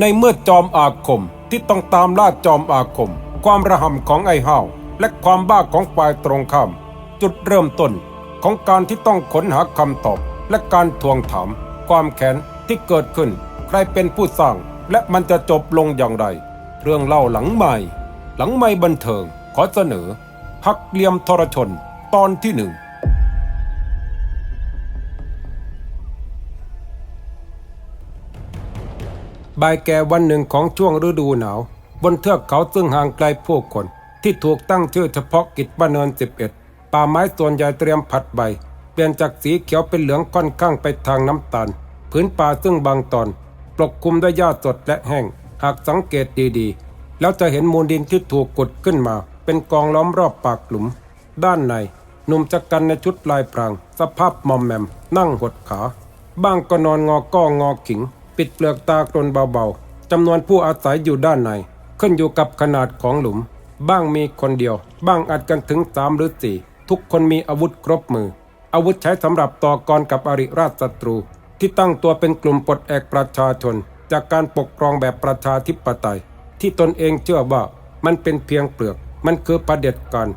ในเมื่อจอมอาคมที่ต้องตามล่าจอมอาคม ความระห่ำของไอ้ห้าวและความบ้าของฝ่ายตรงข้าม จุดเริ่มต้นของการที่ต้องค้นหาคำตอบ และการทวงถาม ความแค้นที่เกิดขึ้น ใครเป็นผู้สร้าง และมันจะจบลงอย่างไร เรื่องเล่าหลังใหม่ หลังไม่บันเทิงขอเสนอหักเหลี่ยมทรชนตอนที่หนึ่ง บ่ายแก่วันหนึ่งของช่วงฤดูหนาว บนเทือกเขาซึ่งห่างไกลผู้คน ที่ถูกตั้งชื่อเฉพาะกิจบ้านเนิน 11 ป่าไม้ส่วนใหญ่เตรียมผัดใบ เปลี่ยนจากสีเขียวเป็นเหลืองค่อนข้างไปทางน้ำตาล พื้นป่าซึ่งบางตอน ปกคลุมด้วยหญ้าสดและแห้ง หากสังเกตดีๆ แล้วจะเห็นมูลดินที่ถูกกดขึ้นมา เป็นกองล้อมรอบปากหลุม ด้านในหนุ่มจักกันในชุดลายพราง สภาพมอมแมม นั่งหดขา บ้างก็นอนงอก้องอขิง ปิดเปลือกตากลนเบาๆจำนวนผู้อาศัยอยู่ด้านใน ขึ้นอยู่กับขนาดของหลุม บ้างมีคนเดียว บ้างอาจกันถึงสามหรือสี่ทุกคนมีอาวุธครบมือ อาวุธใช้สำหรับต่อกรกับอริราชศัตรู ที่ตั้งตัวเป็นกลุ่มปลดแอกประชาชน จากการปกครองแบบประชาธิปไตย ที่ตนเองเชื่อว่ามันเป็นเพียงเปลือก มันคือประเด็จการ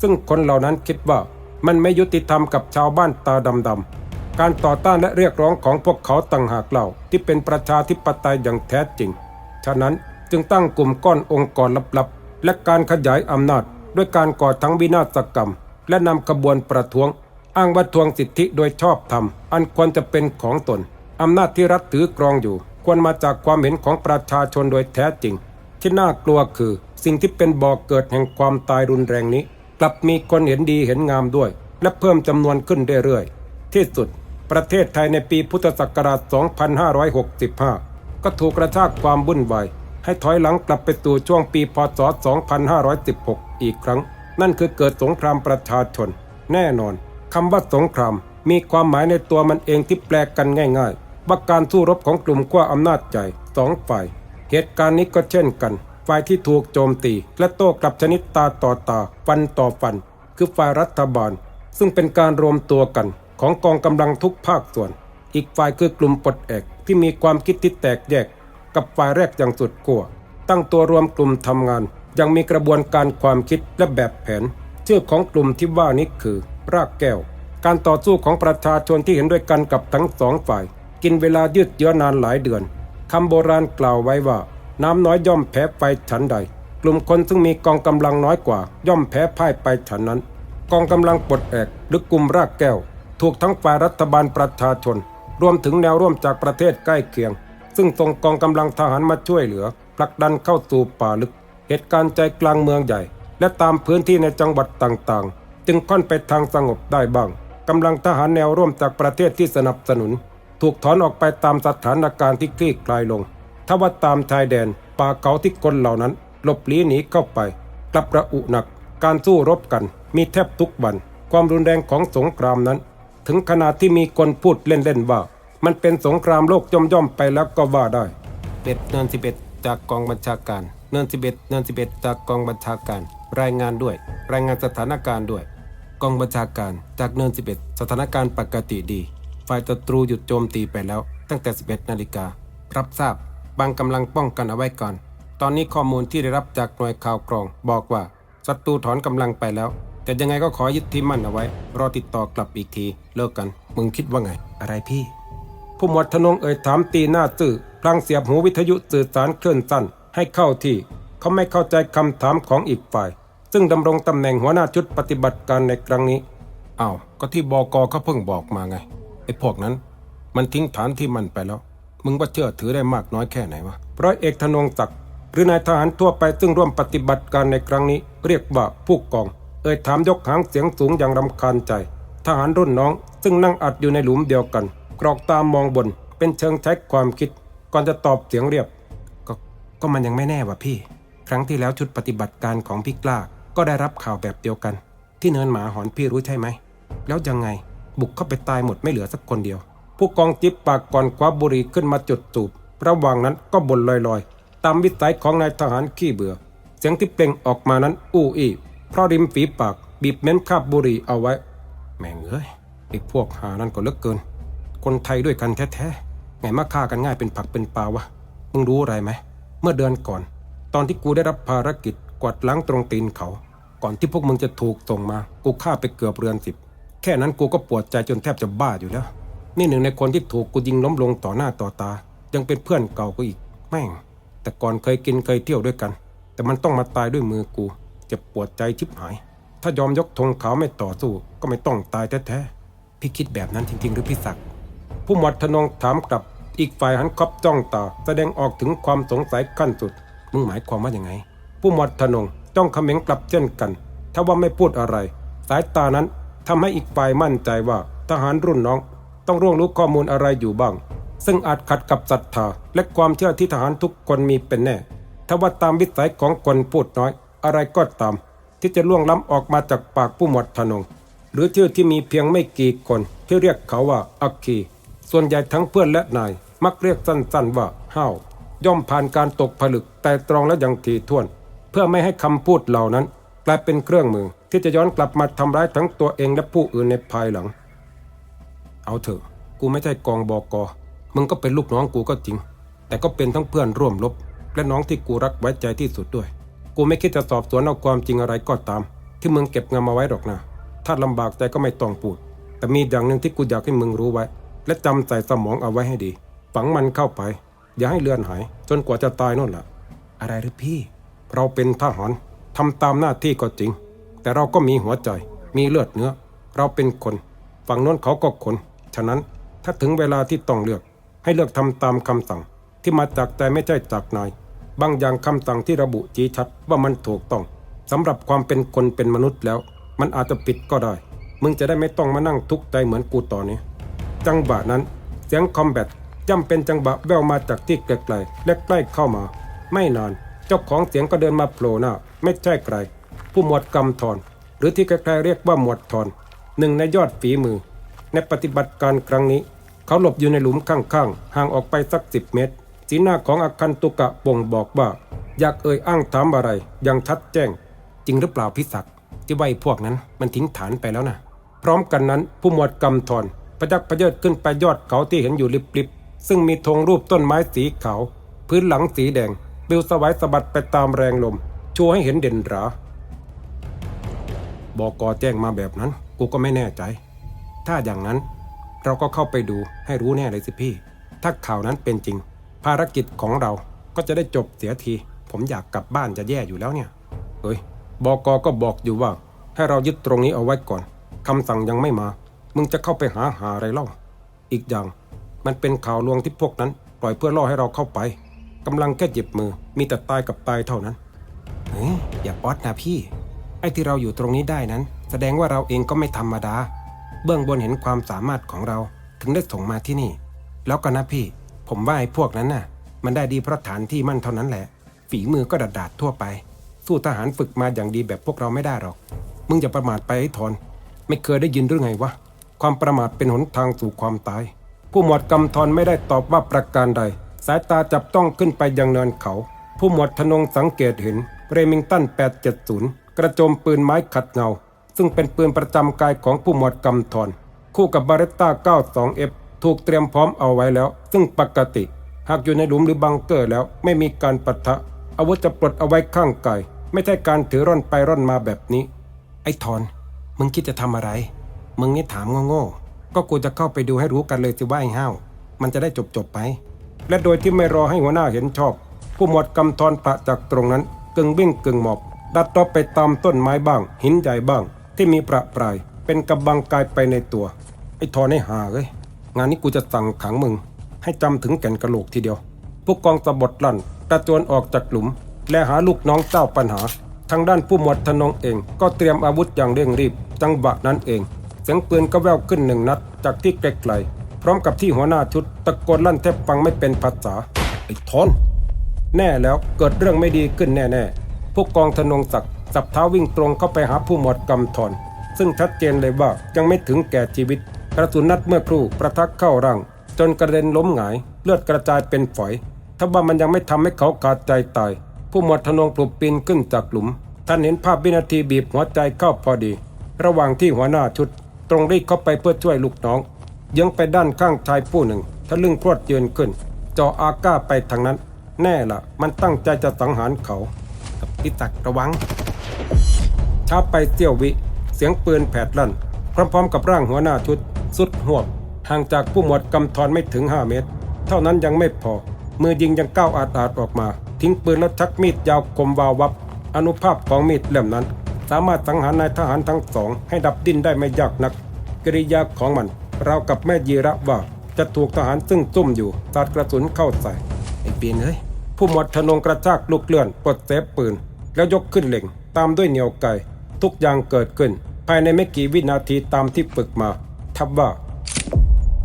ซึ่งคนเหล่านั้นคิดว่ามันไม่ยุติธรรมกับชาวบ้านตาดำๆ การต่อต้านและเรียกร้องของพวกเขาต่างหากเล่าที่เป็นประชาธิปไตยอย่างแท้จริง ฉะนั้นจึงตั้งกลุ่มก้อนองค์กรลับๆ และการขยายอำนาจ ด้วยการก่อทั้งวินาศกรรม และนำขบวนประท้วง อ้างว่าทวงสิทธิโดยชอบธรรม อันควรจะเป็นของตนอำนาจที่รัฐถือกรองอยู่ ควรมาจากความเห็นของประชาชนโดยแท้จริง ที่น่ากลัวคือสิ่งที่เป็นบ่อกเกิดแห่งความตายรุนแรงนี้ กลับมีคนเห็นดีเห็นงามด้วย และเพิ่มจำนวนขึ้นเรื่อยๆที่สุด ประเทศไทยในปีพุทธศักราช 2565 ก็ถูกกระชากความวุ่นวายให้ถอยหลังกลับไปสู่ช่วงปีพศ 2516 อีกครั้ง นั่นคือเกิดสงครามประชาชน แน่นอนคำว่าสงครามมีความหมายในตัวมันเองที่แปลกันง่ายๆ ว่าการสู้รบของกลุ่มขั้วอำนาจใหญ่สองฝ่าย เหตุการณ์นี้ก็เช่นกัน ฝ่ายที่ถูกโจมตี และโต้กลับชนิดตาต่อตา ฟันต่อฟัน คือฝ่ายรัฐบาล ซึ่งเป็นการรวมตัวกัน ของกองกำลังทุกภาคส่วน อีกฝ่ายคือกลุ่มปลดแอกที่มีความคิดที่แตกแยก กับฝ่ายแรกอย่างสุดขั้วตั้งตัวรวมกลุ่มทำงาน ยังมีกระบวนการความคิดและแบบแผน ชื่อของกลุ่มที่ว่านี้คือ รากแก้ว การต่อสู้ของประชาชนที่เห็นด้วยกันกับทั้งสองฝ่าย กินเวลายืดเยื้อนานหลายเดือนคำโบราณกล่าวไว้ว่า น้ำน้อยย่อมแพ้ไฟฉันใด กลุ่มคนซึ่งมีกองกำลังน้อยกว่า ย่อมแพ้พ่ายไปฉันนั้น กองกำลังปลดแอกหรือกลุ่มรากแก้ว ถูกทั้งฝ่ายรัฐบาลประชาชน รวมถึงแนวร่วมจากประเทศใกล้เคียง ซึ่งส่งกองกำลังทหารมาช่วยเหลือผลักดันเข้าสู่ป่าลึก เหตุการณ์ใจกลางเมืองใหญ่ และตามพื้นที่ในจังหวัดต่างๆ จึงค่อนไปทางสงบได้บ้างกำลังทหารแนวร่วมจากประเทศที่สนับสนุน ถูกถอนออกไปตามสถานการณ์ที่คลี่คลายลงถ้าว่าตามชายแดนป่าเขาที่คนเหล่านั้น หลบลี้หนีเข้าไปกลับระอุหนัก การสู้รบกันมีแทบทุกวัน ความรุนแรงของสงครามนั้น ถึงขนาดที่มีคนพูดเล่นๆว่า มันเป็นสงครามโลกย่อมๆไปแล้วก็ว่าได้เป็ดเนินสิบเบ็ดจากกองบัญชาการเนินสิบเบ็ดเนินสิบเบ็ดจากกองบัญชาการ รายงานด้วย รายงานสถานการณ์ด้วย กองบัญชาการจากเนินสิบเบ็ดสถานการณ์ปกติดี ฝ่ายศัตรูหยุดโจมตีไปแล้ว ตั้งแต่ 11 นาฬิการับทราบบางกำลังป้องกันเอาไว้ก่อน ตอนนี้ข้อมูลที่ได้รับจากหน่วยข่าวกรอง บอกว่าศัตรูถอนกำลังไปแล้ว แต่ยังไงก็ขอยึดที่มั่นเอาไว้ รอติดต่อกลับอีกทีเลิกกัน มึงคิดว่าไง อะไรพี่ ผู้หมวดธนงเอ่ยถามตีหน้าซื่อพลางเสียบหูวิทยุสื่อสารเคลื่อนสั้นให้เข้าที่ เขาไม่เข้าใจคำถามของอีกฝ่าย ซึ่งดำรงตำแหน่งหัวหน้าชุดปฏิบัติการในครั้งนี้อ้าวก็ที่บกเขาเพิ่งบอกมาไงไอ้พวกนั้น มันทิ้งฐานที่มันไปแล้ว มึงว่าเชื่อถือได้มากน้อยแค่ไหนวะร้อยเอกธนงศักดิ์หรือนายทหารทั่วไปซึ่งร่วมปฏิบัติการในครั้งนี้ เรียกว่าผู้กอง เอ่ยถามยกหางเสียงสูงอย่างรำคาญใจ ทหารรุ่นน้อง ซึ่งนั่งอัดอยู่ในหลุมเดียวกัน กรอกตามมองบน เป็นเชิงใช้ความคิด ก่อนจะตอบเสียงเรียบ ก็ก็มันยังไม่แน่ว่ะพี่ ครั้งที่แล้วชุดปฏิบัติการของพี่กล้า ก็ได้รับข่าวแบบเดียวกัน ที่เนินหมาหอนพี่รู้ใช่ไหม แล้วยังไง บุกเข้าไปตายหมดไม่เหลือสักคนเดียว ผู้กองจิ๊บปากก่อนคว้าบุหรี่ขึ้นมาจุดสูบระหว่างนั้นก็บ่นลอยๆ ตามวิสัยของนายทหารขี้เบื่อ เสียงที่เปล่งออกมานั้นอู้อี้ เพราะริมฝีปากบีบเม้นคาบบุหรี่เอาไว้ แม่งเอ้ยไอ้พวกหานั่นก็เลิกเกิน คนไทยด้วยกันแท้ๆไงมาฆ่ากันง่ายเป็นผักเป็นปลาวะมึงรู้อะไรไหมเมื่อเดือนก่อน ตอนที่กูได้รับภารกิจกวาดล้างตรงตีนเขา ก่อนที่พวกมึงจะถูกส่งมา กูฆ่าไปเกือบเรือนสิบแค่นั้นกูก็ปวดใจจนแทบจะบ้าอยู่แล้ว นี่หนึ่งในคนที่ถูกกูยิงล้มลงต่อหน้าต่อตา ยังเป็นเพื่อนเก่ากูอีก แม่ง แต่ก่อนเคยกินเคยเที่ยวด้วยกัน แต่มันต้องมาตายด้วยมือกู จ็บปวดใจชิบหาย ถ้ายอมยกธงขาวไม่ต่อสู้ ก็ไม่ต้องตายแท้ๆพี่คิดแบบนั้นจริงๆ หรือพี่ศักดิ์ผู้หมวดทนงถามกลับอีกฝ่ายหันคบจ้องตาแสดงออกถึงความสงสัยขั้นสุดมึงหมายความว่าอย่างไง ผู้หมวดทนงจ้องเขม็งกลับเช่นกัน ถ้าว่าไม่พูดอะไร สายตานั้นทำให้อีกฝ่ายมั่นใจว่าทหารรุ่นน้อง ต้องร่วงรู้ข้อมูลอะไรอยู่บ้าง ซึ่งอาจขัดกับศรัทธาและความเชื่อที่ทหารทุกคนมีเป็นแน่ ถ้าว่าตามวิสัยของคนพูดน้อย อะไรก็ตาม ที่จะล่วงล้ำออกมาจากปากผู้หมวดทนง หรือชื่อที่มีเพียงไม่กี่คนที่เรียกเขาว่าอักคี ส่วนใหญ่ทั้งเพื่อนและนาย มักเรียกสั้นๆว่าห้าวย่อมผ่านการตกผลึกแต่ตรองและอยังทีท่วน เพื่อไม่ให้คำพูดเหล่านั้น กลายเป็นเครื่องมือที่จะย้อนกลับมาทำร้ายทั้งตัวเองและผู้อื่นในภายหลัง เอาเถอะ กูไม่ใช่กองบอกอมึงก็เป็นลูกน้องกูก็จริง แต่ก็เป็นทั้งเพื่อนร่วมรบและน้องที่กูรักไว้ใจที่สุดด้วย กูไม่คิดจะสอบสวนเอาความจริงอะไรก็ตาม ที่มึงเก็บเงินมาไว้หรอกนะ ถ้าลำบากใจก็ไม่ต้องพูด แต่มีอย่างหนึ่งที่กูอยากให้มึงรู้ไว้ และจำใส่สมองเอาไว้ให้ดี ฝังมันเข้าไป อย่าให้เลือนหาย จนกว่าจะตายโน่นแหละอะไรหรือพี่ เราเป็นทหารทำตามหน้าที่ก็จริง แต่เราก็มีหัวใจ มีเลือดเนื้อ เราเป็นคน ฝั่งโน้นเขาก็คน ฉะนั้นถ้าถึงเวลาที่ต้องเลือก ให้เลือกทำตามคำสั่ง ที่มาจากใจไม่ใช่จากนาย บางอย่างคำสั่งที่ระบุชี้ชัดว่ามันถูกต้องสำหรับความเป็นคนเป็นมนุษย์แล้ว มันอาจจะผิดก็ได้ มึงจะได้ไม่ต้องมานั่งทุกข์ใจเหมือนกูตอนนี้ จังหวะนั้นเสียงคอมแบทย่ำเป็นจังหวะแววมาจากที่ไกลๆและใกล้เข้ามา ไม่นานเจ้าของเสียงก็เดินมาโผล่หน้า ไม่ใช่ใคร ผู้หมวดกำธรหรือที่ใครๆเรียกว่าหมวดทอนหนึ่งในยอดฝีมือ ในปฏิบัติการครั้งนี้ เขาหลบอยู่ในหลุมข้างๆห่างออกไปสักสิบเมตร สีหน้าของอาคันตุกะบ่งบอกว่า อยากเอ่ยอ้างถามอะไรย่างชัดแจ้ง จริงหรือเปล่าพิศักที่ว่าไอ้พวกนั้นมันทิ้งฐานไปแล้วนะพร้อมกันนั้นผู้หมวดกำธรประยักประเยิดขึ้นไปยอดเขาที่เห็นอยู่ลิบๆซึ่งมีธงรูปต้นไม้สีขาว พื้นหลังสีแดงปลิวสวายสะบัดไปตามแรงลมโชว์ให้เห็นเด่นหราบอกอแจ้งมาแบบนั้น กูก็ไม่แน่ใจ ถ้าอย่างนั้น เราก็เข้าไปดูให้รู้แน่เลยสิพี่ ถ้าข่าวนั้นเป็นจริง ภารกิจของเราก็จะได้จบเสียที ผมอยากกลับบ้านจะแย่อยู่แล้วเนี่ย เฮ้ย บอกอก็บอกอยู่ว่า ให้เรายึดตรงนี้เอาไว้ก่อน คำสั่งยังไม่มา มึงจะเข้าไปหาหาอะไรเล่า อีกอย่าง มันเป็นข่าวลวงที่พวกนั้น ปล่อยเพื่อล่อให้เราเข้าไป กำลังแค่หยิบมือ มีแต่ตายกับตายเท่านั้น เฮ้ย อย่าป๊อดนะพี่ ไอ้ที่เราอยู่ตรงนี้ได้นั้น แสดงว่าเราเองก็ไม่ธรรมดา เบื้องบนเห็นความสามารถของเรา ถึงได้ส่งมาที่นี่ แล้วก็นะพี่ ผมว่าไอ้พวกนั้นน่ะ มันได้ดีเพราะฐานที่มั่นเท่านั้นแหละ ฝีมือก็ดาดาดทั่วไป สู้ทหารฝึกมาอย่างดีแบบพวกเราไม่ได้หรอก มึงอย่าประมาทไปให้ทอน ไม่เคยได้ยินหรือไงวะ ความประมาทเป็นหนทางสู่ความตาย ผู้หมวดกำธรไม่ได้ตอบว่าประการใด สายตาจับต้องขึ้นไปยังเนินเขา ผู้หมวดธนงสังเกตเห็นเรมิงตัน 870 กระโจมปืนไม้ขัดเงา ซึ่งเป็นปืนประจำกายของผู้หมวดกำธรคู่กับบาเรตตา 92F ถูกเตรียมพร้อมเอาไว้แล้ว ซึ่งปกติ หากอยู่ในหลุมหรือบังเกอร์แล้ว ไม่มีการปะทะ อาวุธจะปลดเอาไว้ข้างกายไม่ใช่การถือร่อนไปร่อนมาแบบนี้ ไอ้ทอน มึงคิดจะทำอะไร มึงนี่ถามโง่ๆก็กูจะเข้าไปดูให้รู้กันเลยสิว่าไอ้ห้าวมันจะได้จบๆไป และโดยที่ไม่รอให้หัวหน้าเห็นชอบ ผู้หมวดกำธรประจากตรงนั้นกึ่งวิ่งกึ่งหมอบดัดตอไปตามต้นไม้บ้าง หินใหญ่บ้าง ที่มีประปราย เป็นกำบังกายไปในตัว ไอ้ทอนให้หาเอ้ย งานนี้กูจะสั่งขังมึง ให้จำถึงแก่นกระโหลกทีเดียว ผู้กองสะบดลั่นกระโจนออกจากหลุม และหาลูกน้องเจ้าปัญหา ทางด้านผู้หมวดธนงเอง ก็เตรียมอาวุธอย่างเร่งรีบ จังหวะนั้นเอง เสียงปืนก็แว่วขึ้นหนึ่งนัด จากที่ไกลๆพร้อมกับที่หัวหน้าชุดตะโกนลั่นแทบฟังไม่เป็นภาษาไอ้ทอนแน่แล้วเกิดเรื่องไม่ดีขึ้นแน่ๆผู้กองธนงศักดิ์สับเท้าวิ่งตรงเข้าไปหาผู้หมวดกำธรซึ่งชัดเจนเลยว่ายังไม่ถึงแก่ชีวิต กระสุนนัดเมื่อครู่ประทักเข้าร่างจนกระเด็นล้มหงาย เลือดกระจายเป็นฝอยถ้าว่ามันยังไม่ทำให้เขาขาดใจตาย ผู้หมวดธนงปลุกปีนขึ้นจากหลุม ท่านเห็นภาพวินาทีบีบหัวใจเข้าพอดี ระหว่างที่หัวหน้าชุด ตรงรีบเข้าไปเพื่อช่วยลูกน้องยังไปด้านข้างชายผู้หนึ่งทะลึ่งพรวดเยืนขึ้นจออาก้าไปทางนั้น แน่ละมันตั้งใจจะสังหารเขากับพิศักระวังช้าไปเสี้ยววิ เสียงปืนแผดลั่น พร้อมๆกับร่างหัวหน้าชุด สุดหวบห่างจากผู้หมวดกำธรไม่ถึง 5 เมตร เท่านั้นยังไม่พอ มือยิงยังก้าวอาดอาดออกมา ทิ้งปืนแล้วชักมีดยาวคมวาววับ อนุภาพของมีดเล่มนั้น สามารถสังหารนายทหารทั้งสอง ให้ดับดิ้นได้ไม่ยากนักกริยาของมันราวกับแม่ยีระว่าจะถูกทหารซึ่งซุ่มอยู่สาดกระสุนเข้าใส่ไอ้เปีนเอ้ยผู้หมวดทนงกระชากลูกเลื่อนปลดเซฟปืน แล้วยกขึ้นเล็งตามด้วยเหนียวไก่ทุกอย่างเกิดขึ้น ภายในไม่กี่วินาทีตามที่ฝึกมาับว่า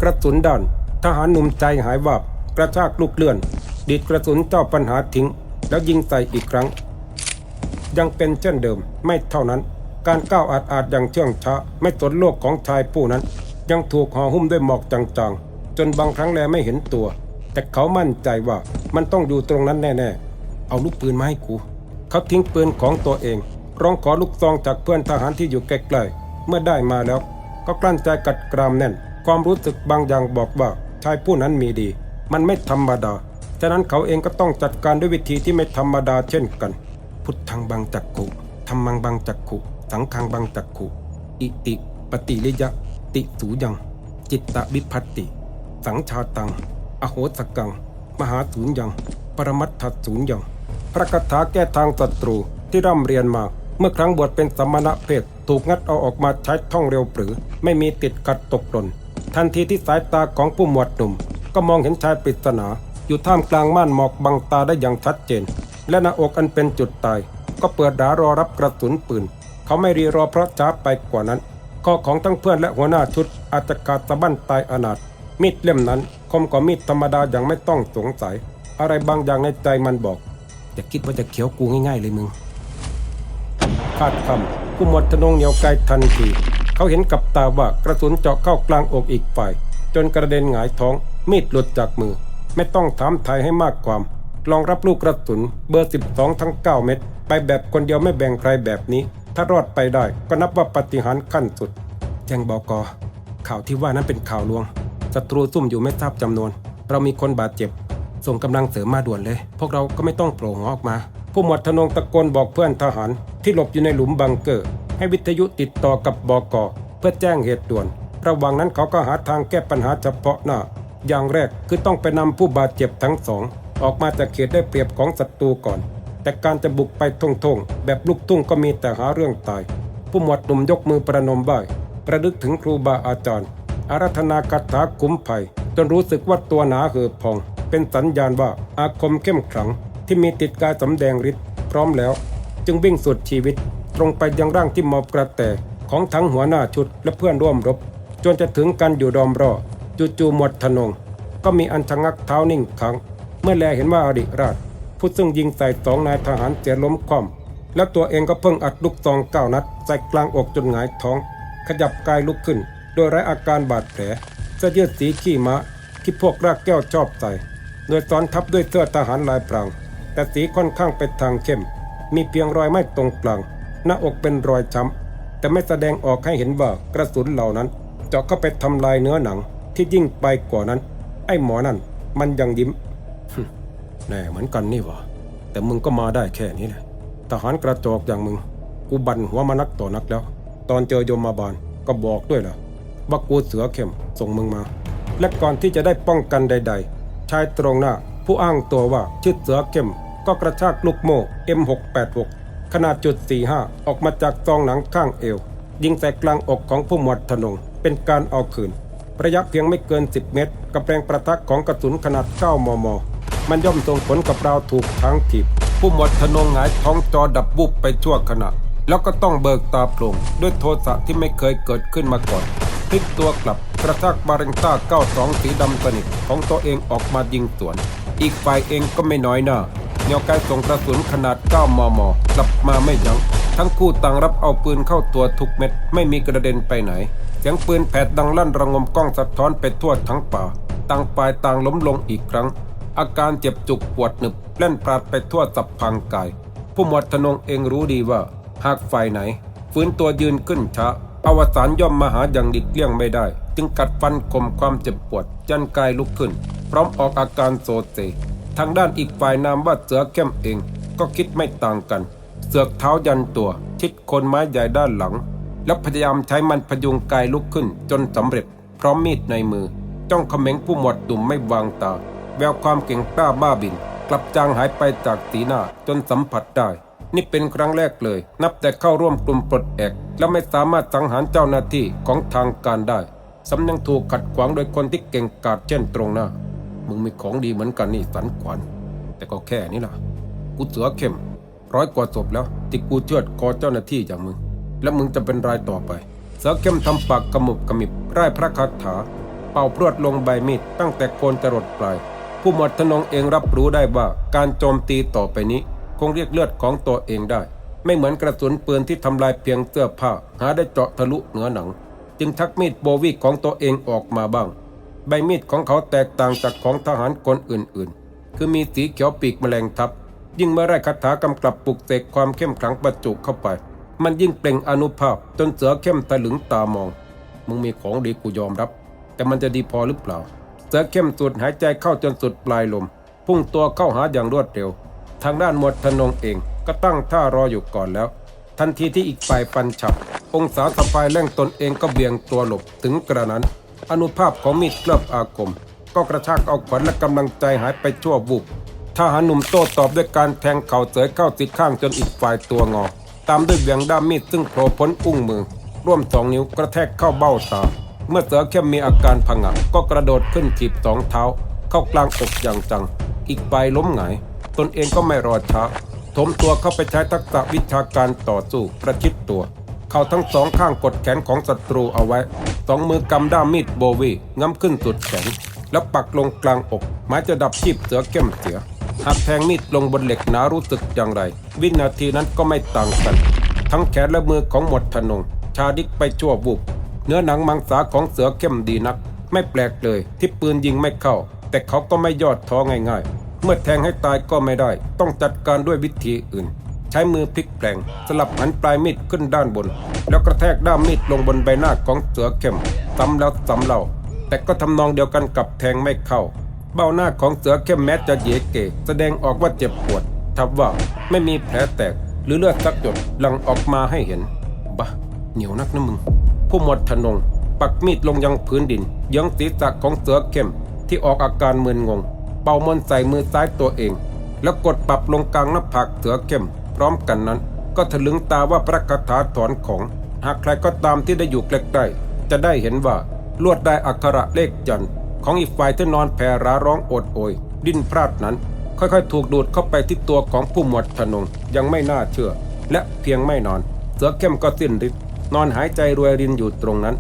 กระสุนด้านทหารหนุ่มใจหายวาบกระชากลูกเลื่อน ดีดกระสุนเจ้าปัญหาทิ้ง แล้วยิงใส่อีกครั้ง ยังเป็นเช่นเดิมไม่เท่านั้น การก้าวอาดอาดอย่างเชื่องช้า ไม่สนโลกของชายผู้นั้น ยังถูกห่อหุ้มด้วยหมอกจางๆ จนบางครั้งแลไม่เห็นตัว แต่เขามั่นใจว่ามันต้องอยู่ตรงนั้นแน่ๆ เอาลูกปืนมาให้กูเขาทิ้งปืนของตัวเอง ร้องขอลูกซองจากเพื่อนทหารที่อยู่ใกล้ๆเมื่อได้มาแล้ว ก็กลั้นใจกัดกรามแน่น ความรู้สึกบางอย่างบอกว่าชายผู้นั้นมีดี มันไม่ธรรมดา ฉะนั้นเขาเองก็ต้องจัดการด้วยวิธีที่ไม่ธรรมดาเช่นกัน พุทธังบังจักขุธรรมังบังจักขุสังฆังบังจักขุอิติปฏิริยะ ติสูยัง จิตตวิพัตติ สังชาตัง อโหสกัง มหาสูญยัง ปรมัตถสูญยัง พระคาถาแก้ทางศัตรูที่ร่ำเรียนมา เมื่อครั้งบวชเป็นสมณะเพศ ถูกงัดเอาออกมาใช้ท่องเร็วปรือ ไม่มีติดขัดตกหล่นทันทีที่สายตาของผู้หมวดหนุ่ม ก็มองเห็นชายปริศนาอยู่ท่ามกลางม่านหมอกบังตาได้อย่างชัดเจน และหน้าอกอันเป็นจุดตาย ก็เปิดดารอรับกระสุนปืน เขาไม่รีรอเพราะช้าไปกว่านั้นข้อของทั้งเพื่อนและหัวหน้าชุดอาจจะขาดสะบั้นตายอนาถมีดเล่มนั้น คมกว่ามีดธรรมดาอย่างไม่ต้องสงสัย อะไรบางอย่างในใจมันบอกอย่าคิดว่าจะเขียวกูง่ายๆเลยมึง คาดคำผู้หมวดธนงเหนียวไกลทันที เขาเห็นกับตาว่ากระสุนเจาะเข้ากลางอกอีกฝ่าย จนกระเด็นหงายท้อง มีดหลุดจากมือ ไม่ต้องถามไทยให้มากความ ลองรับลูกกระสุนเบอร์ 12 ทั้ง 9 เม็ดไปแบบคนเดียวไม่แบ่งใครแบบนี้ ถ้ารอดไปได้ก็นับว่าปฏิหารขั้นสุด แจ้งบอกอข่าวที่ว่านั้นเป็นข่าวลวงศัตรูซุ่มอยู่ไม่ทราบจำนวน เรามีคนบาดเจ็บ ส่งกำลังเสริมมาด่วนเลย พวกเราก็ไม่ต้องโผล่หัวออกมา ผู้หมวดธนงตะโกนบอกเพื่อนทหารที่หลบอยู่ในหลุมบังเกอร์ ให้วิทยุติดต่อกับบอกอเพื่อแจ้งเหตุด่วน ระหว่างนั้นเขาก็หาทางแก้ปัญหาเฉพาะหน้า อย่างแรกคือต้องไปนำผู้บาดเจ็บทั้งสอง ออกมาจากเขตได้เปรียบของศัตรูก่อน แต่การจะบุกไปทงๆแบบลูกทุ่งก็มีแต่หาเรื่องตาย ผู้หมวดหนุ่มยกมือประนมบ่ายประลึกถึงครูบาอาจารย์อารัธนาคาถาคุ้มภัยจนรู้สึกว่าตัวหนาเหือพอง เป็นสัญญาณว่าอาคมเข้มขลัง ที่มีติดกายสำแดงฤทธิ์พร้อมแล้ว จึงวิ่งสุดชีวิต ตรงไปยังร่างที่มอบกระแตของทั้งหัวหน้าชุดและเพื่อนร่วมรบ จนจะถึงกันอยู่ดอมรอจู่ๆหมดทนง ก็มีอันชะงักเท้านิ่งขัง เมื่อแลเห็นว่าอริราช ผู้ซึ่งยิงใส่สองนายทหารเสียล้มคว่ำแล้วตัวเองก็เพิ่งอัดลูกซองเก้านัดใส่กลางอกจนหงายท้อง ขยับกายลุกขึ้น โดยไร้อาการบาดแผลเสื้อยืดสีขี้ม้าที่พวกรากแก้วชอบใส่โดยซ้อนทับด้วยเสื้อทหารลายปราง แต่สีค่อนข้างไปทางเข้ม มีเพียงรอยไหม้ตรงกลาง หน้าอกเป็นรอยช้ำ แต่ไม่แสดงออกให้เห็นว่ากระสุนเหล่านั้น เจาะเข้าไปทำลายเนื้อหนัง ที่ยิ่งไปกว่านั้น ไอ้หมอนั่น มันยังยิ้มแน่เหมือนกันนี่หวะแต่มึงก็มาได้แค่นี้แหละทหารกระจอกอย่างมึง กูบันหัวมานักต่อนักแล้ว ตอนเจอโยมมาบาลก็บอกด้วยล่ะว่ากูเสือเข้มส่งมึงมา และก่อนที่จะได้ป้องกันใด ๆ ชายตรงหน้าผู้อ้างตัวว่าชื่อเสือเข้ม ก็กระชากลูกโม่ M686 ขนาดจุด45 ออกมาจากซองหนังข้างเอว ยิงใส่กลางอกของผู้หมวดธนง เป็นการเอาคืน ระยะเพียงไม่เกิน 10 เมตร กับแรงประทักของกระสุนขนาด 9 มม มันย่อมส่งผลกับเราถูกทางถีบผู้หมวดธนงหงายท้องจอดับบุบไปชั่วขณะ แล้วก็ต้องเบิกตาโปร่งด้วยโทสะที่ไม่เคยเกิดขึ้นมาก่อนพลิกตัวกลับกระชากบาเรนต้า92สีดำสนิทของตัวเองออกมายิงสวน อีกฝ่ายเองก็ไม่น้อยหน้า เหนี่ยวไกส่งกระสุนขนาด 9 มม กลับมาไม่ยัง้ง ทั้งคู่ต่างรับเอาปืนเข้าตัวทุกเม็ด ไม่มีกระเด็นไปไหน เสียงปืนแผดดังลั่นระงมกล้องสะท้อนไปทั่วทั้งป่า ต่างฝ่ายต่างล้มลงอีกครั้ง อาการเจ็บจุกปวดหนึบเล่นปราดไปทั่วสับพังกาย ผู้หมวดธนงเองรู้ดีว่า หากฝ่ายไหนฟื้นตัวยืนขึ้นช้าอวสานย่อมมาหาอย่างหลีกเลี่ยงไม่ได้ จึงกัดฟันข่มความเจ็บปวดจันกายลุกขึ้น พร้อมออกอาการโซเซ ทางด้านอีกฝ่ายนามว่าเสือเข้มเอง ก็คิดไม่ต่างกัน เสือกเท้ายันตัว ชิดคนไม้ใหญ่ด้านหลัง แล้วพยายามใช้มันพยุงกายลุกขึ้นจนสำเร็จ พร้อมมีดในมือ จ้องเขม็งผู้หมวดดุ่มไม่วางตา แววความเก่งกล้าบ้าบิน กลับจางหายไปจากสีหน้าจนสัมผัสได้ นี่เป็นครั้งแรกเลย นับแต่เข้าร่วมกลุ่มปลดแอก แล้วไม่สามารถสังหารเจ้าหน้าที่ของทางการได้สำยังถูกขัดขวางโดยคนที่เก่งกาจเช่นตรงหน้า มึงมีของดีเหมือนกันนี่สันขวัญแต่ก็แค่นี้ล่ะ กูเสือเข้ม ร้อยกว่าศพแล้ว ที่กูเชือดคอเจ้าหน้าที่อย่างมึง แล้วมึงจะเป็นรายต่อไป เสือเข้มทำปากกระมุบกระมิบไร้พระคาถา เป่าพรวดลงใบมีดตั้งแต่โคนจรดปลาย ผู้หมวดทนงเองรับรู้ได้ว่าการโจมตีต่อไปนี้ คงเรียกเลือดของตัวเองได้ ไม่เหมือนกระสุนปืนที่ทำลายเพียงเสื้อผ้าหาได้เจาะทะลุเหนือหนัง จึงทักมีดโบวีของตัวเองออกมาบ้าง ใบมีดของเขาแตกต่างจากของทหารคนอื่นๆ คือมีสีเขียวปีกแมลงทับ ยิ่งเมื่อได้คาถากำกับปลุกเสกความเข้มขลังประจุเข้าไป มันยิ่งเปล่งอนุภาพจนเสือเข้มตะลึงตามอง มึงมีของดีกูยอมรับ แต่มันจะดีพอหรือเปล่า เสือเข้มสูดหายใจเข้าจนสุดปลายลม พุ่งตัวเข้าหาอย่างรวดเร็ว ทางด้านหมวดทนงเองก็ตั้งท่ารออยู่ก่อนแล้ว ทันทีที่อีกฝ่ายฟันฉับ องศาสะพายแร่งตนเองก็เบี่ยงตัวหลบถึงกระนั้น อนุภาพของมีดเคลือบอาคม ก็กระชากเอาขวัญและกำลังใจหายไปชั่วบุบทหารหนุ่มโต้ตอบด้วยการแทงเข่าเสยเข้าสีข้างจนอีกฝ่ายตัวงอ ตามด้วยเบี่ยงด้ามมีดซึ่งโผล่พ้นอุ้งมือ ร่วมสองนิ้วกระแทกเข้าเบ้าตา เมื่อเสือเข้มมีอาการผงะก็กระโดดขึ้นถีบสองเท้า เข้ากลางอกอย่างจัง อีกฝ่ายล้มหงาย ตนเองก็ไม่รอช้าถมตัวเข้าไปใช้ทักษะวิชาการต่อสู้ประชิดตัว เขาทั้งสองข้างกดแขนของศัตรูเอาไว้ สองมือกำด้ามมีดโบวีง้ำขึ้นสุดแขน แล้วปักลงกลางอกหมายจะดับชีพเสือเข้มเสีย หากแทงมีดลงบนเหล็กหนารู้สึกอย่างไร วินาทีนั้นก็ไม่ต่างกัน ทั้งแขนและมือของหมดทนง ชาดิกไปชั่ววูบเนื้อหนังมังสาของเสือเข้มดีนัก ไม่แปลกเลยที่ปืนยิงไม่เข้า แต่เขาก็ไม่ยอดท้อง่าย ๆ เมื่อแทงให้ตายก็ไม่ได้ ต้องจัดการด้วยวิธีอื่น ใช้มือพลิกแปลง สลับหันปลายมีดขึ้นด้านบน แล้วกระแทกด้ามมีดลงบนใบหน้าของเสือเข้มซ้ำแล้วซ้ำเล่า แต่ก็ทำนองเดียวกันกับแทงไม่เข้า เบ้าหน้าของเสือเข้มแม้จะเยเก แสดงออกว่าเจ็บปวดทับว่าไม่มีแผลแตก หรือเลือดสักหยดหลั่งออกมาให้เห็นบะเหนียวนักนะมึง ผู้หมวดทนง ปักมีดลงยังพื้นดินยื้งศีรษะของเสือเข้มที่ออกอาการมึนงง เป่ามนใส่มือซ้ายตัวเอง แล้วกดปรับลงกลางหน้าผากเสือเข้ม พร้อมกันนั้น ก็ถลึงตาว่าพระคาถาถอนของ หากใครก็ตามที่ได้อยู่ใกล้ๆจะได้เห็นว่าลวดได้อักขระเลขจันทร์ของอีกฝ่ายที่นอนแผ่ร้าร้องโอดโอย ดิ้นพลาดนั้น ค่อยๆ ถูกดูดเข้าไปที่ตัวของผู้หมวดทนงยังไม่น่าเชื่อ และเพียงไม่นอน เสือเข้มก็สิ้นฤทธิ์นอนหายใจรวยรินอยู่ตรงนั้น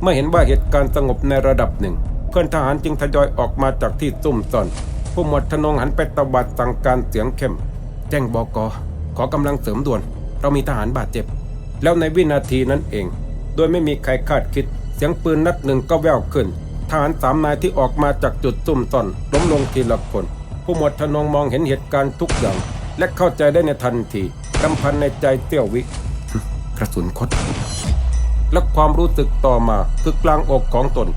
เมื่อเห็นว่าเหตุการณ์สงบในระดับหนึ่ง เพื่อนทหารจึงทยอยออกมาจากที่ซุ่มซ่อนผู้หมวดทนงหันไปตบัดสั่งการเสียงเข้ม แจ้งบอกอ ขอกำลังเสริมด่วน เรามีทหารบาดเจ็บ แล้วในวินาทีนั้นเอง โดยไม่มีใครคาดคิด เสียงปืนนัดหนึ่งก็แว่วขึ้นทหารสามนายที่ออกมาจากจุดซุ่มซ่อนล้มลงทีละคน ผู้หมวดทนงมองเห็นเหตุการณ์ทุกอย่าง และเข้าใจได้ในทันทีกำพันในใจเตี้ยววิ กระสุนคดและความรู้สึกต่อมาคือกลางอกของตน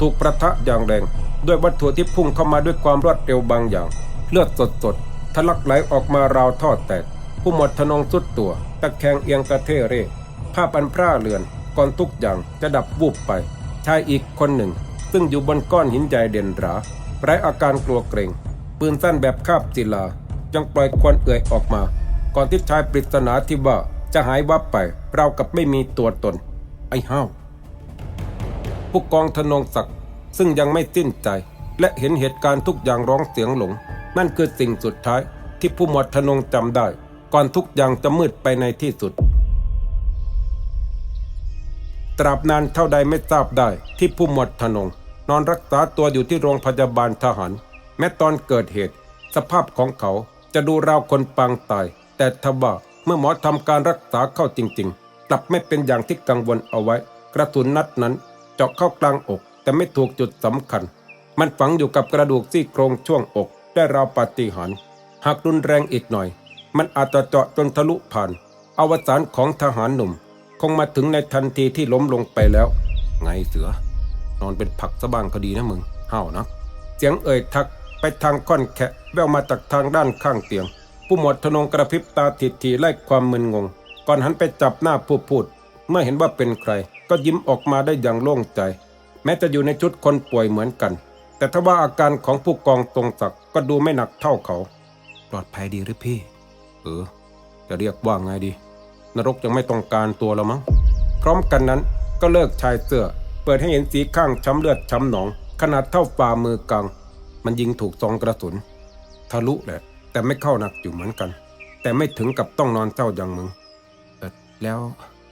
ถูกประทะอย่างแรง ด้วยวัตถุที่พุ่งเข้ามาด้วยความรวดเร็วบางอย่าง เลือดสดๆทะลักไหลออกมาราวท่อแตก ผู้หมดทนงสุดตัว ตะแคงเอียงกระเทเร่ภาพอันพร่าเลือนก่อนทุกอย่างจะดับวูบไป ชายอีกคนหนึ่ง ซึ่งอยู่บนก้อนหินใหญ่เด่นราไร้อาการกลัวเกรง ปืนสั้นแบบคาบศิลายังปล่อยควันเอื่อยออกมา ก่อนที่ชายปริศนาที่ว่าจะหายวับไปเรากับไม่มีตัวตน ไอ้ห้าวผู้กองธนงศักดิ์ซึ่งยังไม่สิ้นใจ และเห็นเหตุการณ์ทุกอย่างร้องเสียงหลง นั่นคือสิ่งสุดท้ายที่ผู้หมวดธนงจำได้ ก่อนทุกอย่างจะมืดไปในที่สุด ตราบนานเท่าใดไม่ทราบได้ที่ผู้หมวดธนง นอนรักษาตัวอยู่ที่โรงพยาบาลทหาร แม้ตอนเกิดเหตุ สภาพของเขาจะดูราวคนปางตาย แต่ทว่าเมื่อหมอทำการรักษาเข้าจริง ๆ กลับไม่เป็นอย่างที่กังวลเอาไว้ กระสุนนัดนั้นเจาะเข้ากลางอก แต่ไม่ถูกจุดสำคัญ มันฝังอยู่กับกระดูกซี่โครงช่วงอกได้ราวปาฏิหาริย์หากรุนแรงอีกหน่อย มันอาจจะเจาะจนทะลุผ่าน อวสานของทหารหนุ่ม คงมาถึงในทันทีที่ล้มลงไปแล้ว ไงเสือ นอนเป็นผักสะบางก็ดีนะมึงห้าวนะเสียงเอ่ยทักไปทางค่อนแคะแววมาจากทางด้านข้างเตียง ผู้หมวดธนงกระพริบตาทีทีไล่ความมึนงง ก่อนหันไปจับหน้าผู้พูด เมื่อเห็นว่าเป็นใคร ก็ยิ้มออกมาได้อย่างโล่งใจ แม้จะอยู่ในชุดคนป่วยเหมือนกัน แต่ถ้าว่าอาการของผู้กองตรงศักก็ดูไม่หนักเท่าเขา ปลอดภัยดีหรือพี่ เออ จะเรียกว่าไงดี นรกยังไม่ต้องการตัวเรามั้ง พร้อมกันนั้นก็เลิกชายเสื้อ เปิดให้เห็นสีข้างช้ำเลือดช้ำหนอง ขนาดเท่าฝ่ามือกลางมันยิงถูกซองกระสุน ทะลุแหละ แต่ไม่เข้าหนักอยู่เหมือนกัน แต่ไม่ถึงกับต้องนอนเจ้าอย่างมึงแล้ว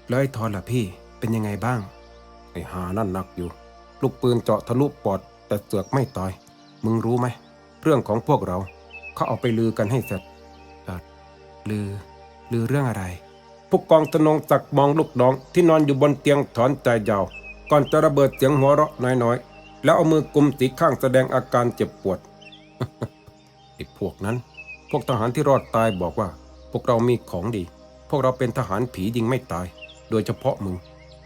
แล้วไอ้ทอนล่ะพี่เป็นยังไงบ้าง ไอ้หานั่นหนักอยู่ ลูกปืนเจาะทะลุปอดแต่เสือกไม่ตาย มึงรู้ไหม เรื่องของพวกเราเขาเอาไปลือกันให้เสร็จ ลือ ลือเรื่องอะไร ผู้กองธนงศักดิ์มองลูกน้องที่นอนอยู่บนเตียงถอนใจยาว ก่อนจะระเบิดเสียงหัวเราะน้อยๆ แล้วเอามือกุมสีข้างแสดงอาการเจ็บปวดไอ้พวกนั้น พวกทหารที่รอดตายบอกว่า พวกเรามีของดี พวกเราเป็นทหารผียิงไม่ตาย โดยเฉพาะมึง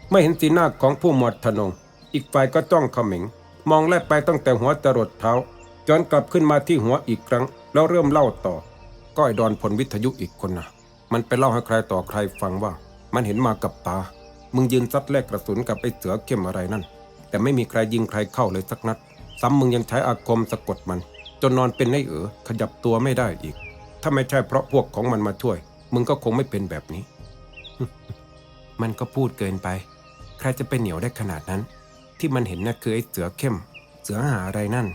ไม่เห็นสีหน้าของผู้หมวดธนง อีกฝ่ายก็จ้องเขม็ง มองแลบไปตั้งแต่หัวจรดเท้าจนกลับขึ้นมาที่หัวอีกครั้ง แล้วเริ่มเล่าต่อ ก็ไอ้ดอนพลวิทยุอีกคนนะมันไปเล่าให้ใครต่อใครฟังว่า มันเห็นมากับตา มึงยืนซัดแลกกระสุนกับไอ้เสือเข้มอะไรนั่น แต่ไม่มีใครยิงใครเข้าเลยสักนัด ซ้ำมึงยังใช้อาคมสะกดมัน จนนอนเป็นไอ้เอ๋อขยับตัวไม่ได้อีก ถ้าไม่ใช่เพราะพวกของมันมาช่วย มึงก็คงไม่เป็นแบบนี้ มันก็พูดเกินไป ใครจะไปเหนียวได้ขนาดนั้น ที่มันเห็นน่ะคือไอ้เสือเข้ม เสือหาอะไรนั่น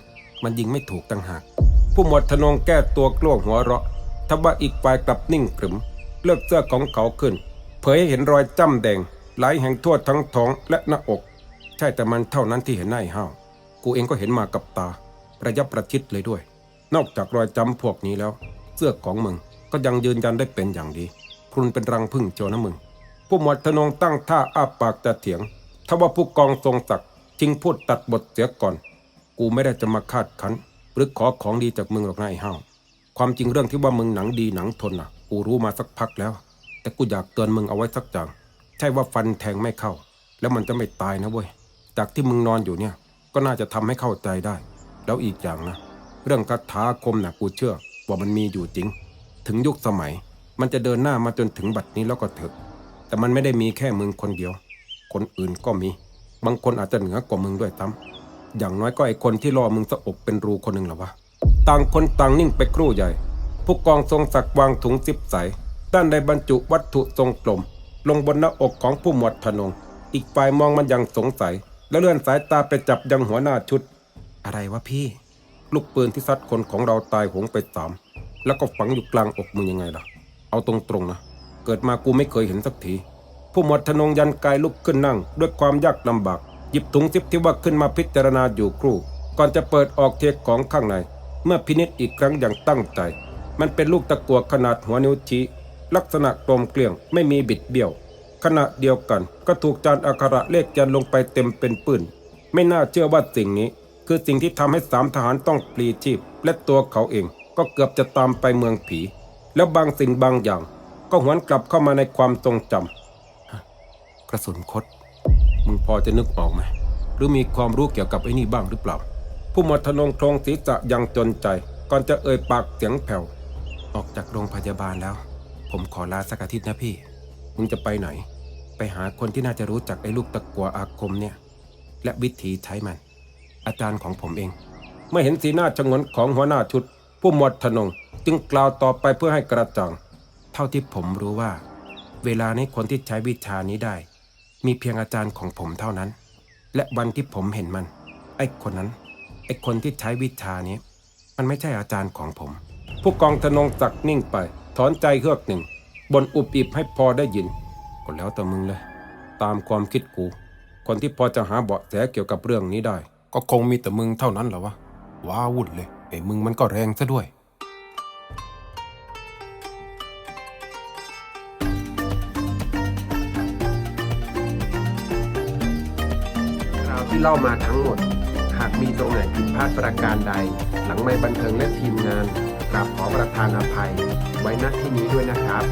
มันยิงไม่ถูกต่างหากผู้หมวดธนงแก้ตัวกล้วงหัวเราะ ทว่าอีกฝ่ายกลับนิ่งขรึม เลิกเสื้อของเขาขึ้น เผยให้เห็นรอยจ้ำแดงไหลแห่งทั่วทั้งท้องและหน้าอก ใช่แต่มันเท่านั้นที่เห็นหน้าไอ้ห้าวกูเองก็เห็นมากับตา ระยับประชิดเลยด้วย นอกจากรอยจำพวกนี้แล้ว เสื้อของมึงก็ยังยืนยันได้เป็นอย่างดีพรุนเป็นรังพึ่งโจนะมึง ผู้หมวดธนงตั้งท่าอ้าปากจะเถียงทว่าผู้กองทรงศักดิ์ทิ้งพูดตัดบทเสียก่อน กูไม่ได้จะมาคาดคันหรือขอของดีจากมึงหรอกนายห้าว ความจริงเรื่องที่ว่ามึงหนังดีหนังทนน่ะ กูรู้มาสักพักแล้ว แต่กูอยากเตือนมึงเอาไว้สักอย่าง ใช่ว่าฟันแทงไม่เข้า แล้วมันจะไม่ตายนะเว้ย จากที่มึงนอนอยู่เนี่ย ก็น่าจะทำให้เข้าใจได้ แล้วอีกอย่างนะ เรื่องคาถาอาคมน่ะกูเชื่อ ว่ามันมีอยู่จริง ถึงยุคสมัย มันจะเดินหน้ามาจนถึงบัดนี้แล้วก็เถอะ แต่มันไม่ได้มีแค่มึงคนเดียว คนอื่นก็มี บางคนอาจจะเหนือกว่ามึงด้วยซ้ำอย่างน้อยก็ไอคนที่รอมึงสะอกเป็นรูคนหนึ่งหรอวะ ต่างคนต่างนิ่งไปครู่ใหญ่ ผู้กองทรงศักดิ์วางถุงซิปใส ด้านในบรรจุวัตถุทรงกลม ลงบนหน้าอกของผู้หมวดธนง อีกฝ่ายมองมันอย่างสงสัย แล้วเลื่อนสายตาไปจับยังหัวหน้าชุด อะไรวะพี่ ลูกปืนที่ซัดคนของเราตายหงไปสามแล้วก็ฝังอยู่กลางอกมึงยังไงล่ะ เอาตรงๆนะ เกิดมากูไม่เคยเห็นสักที ผู้หมวดธนงยันกายลุกขึ้นนั่ง ด้วยความยากลำบาก หยิบถุงซิปที่ว่าขึ้นมาพิจารณาอยู่ครู่ ก่อนจะเปิดออกเทของข้างใน เมื่อพินิจอีกครั้งอย่างตั้งใจ มันเป็นลูกตะกัวขนาดหัวนิ้วชี้ลักษณะกลมเกลี่ยงไม่มีบิดเบี้ยว ขณะเดียวกันก็ถูกจานอักระเลขยันลงไปเต็มเป็นปืนไม่น่าเชื่อว่าสิ่งนี้ คือสิ่งที่ทำให้สามทหารต้องปลีชีพ และตัวเขาเองก็เกือบจะตามไปเมืองผี แล้วบางสิ่งบางอย่าง ก็หวนกลับเข้ามาในความทรงจำกระสุนคดมึงพอจะนึกออกไหมหรือมีความรู้เกี่ยวกับไอ้นี่บ้างหรือเปล่า ผู้หมวดธนงโครงศีรษะยังจนใจ ก่อนจะเอ่ยปากเสียงแผ่ว ออกจากโรงพยาบาลแล้ว ผมขอลาสักอาทิตย์นะพี่ มึงจะไปไหน ไปหาคนที่น่าจะรู้จักไอ้ลูกตะกัวอาคมเนี่ย และวิธีใช้มัน อาจารย์ของผมเอง เมื่อเห็นสีหน้าชงนของหัวหน้าชุด ผู้หมวดธนง จึงกล่าวต่อไปเพื่อให้กระจ่าง เท่าที่ผมรู้ว่า เวลานี้คนที่ใช้วิชานี้ได้ มีเพียงอาจารย์ของผมเท่านั้น และวันที่ผมเห็นมัน ไอ้คนนั้น ไอ้คนที่ใช้วิชานี้ มันไม่ใช่อาจารย์ของผม ผู้กองธนงศักดิ์นิ่งไป ถอนใจเฮือกหนึ่ง บนอุบอิบให้พอได้ยิน ก็แล้วแต่มึงเลย ตามความคิดกู คนที่พอจะหาเบาะแสเกี่ยวกับเรื่องนี้ได้ ก็คงมีแต่มึงเท่านั้นแหละวะว้าวุ่นเลยไอ้มึงมันก็แรงซะด้วยราวที่เล่ามาทั้งหมด มีตรงไหนผิดพลาดประการใด หลังไม่บันเทิงและทีมงานกราบขอประทานอภัย ไว้ณที่นี้ด้วยนะครับ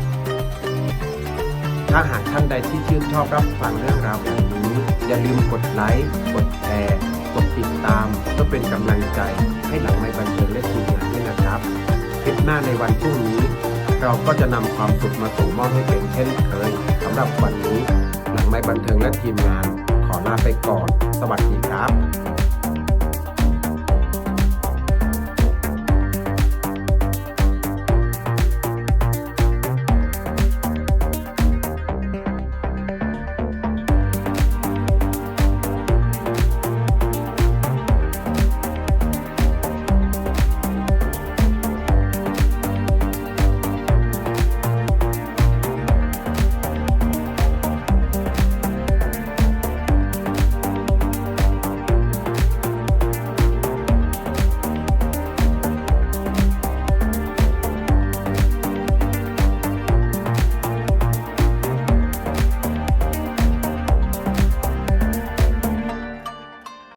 ถ้าหากท่านใดที่ชื่นชอบรับฟังเรื่องราวแบบนี้ อย่าลืมกดไลค์ กดแชร์ กดติดตามเพื่อเป็นกำลังใจให้หลังไม่บันเทิงและทีมงานด้วยนะครับคลิปหน้าในวันพรุ่งนี้ เราก็จะนำความสุขมาส่งมอบให้เป็นเช่นเคยสำหรับวันนี้ หลังไม่บันเทิงและทีมงาน ขอลาไปก่อน สวัสดีครับ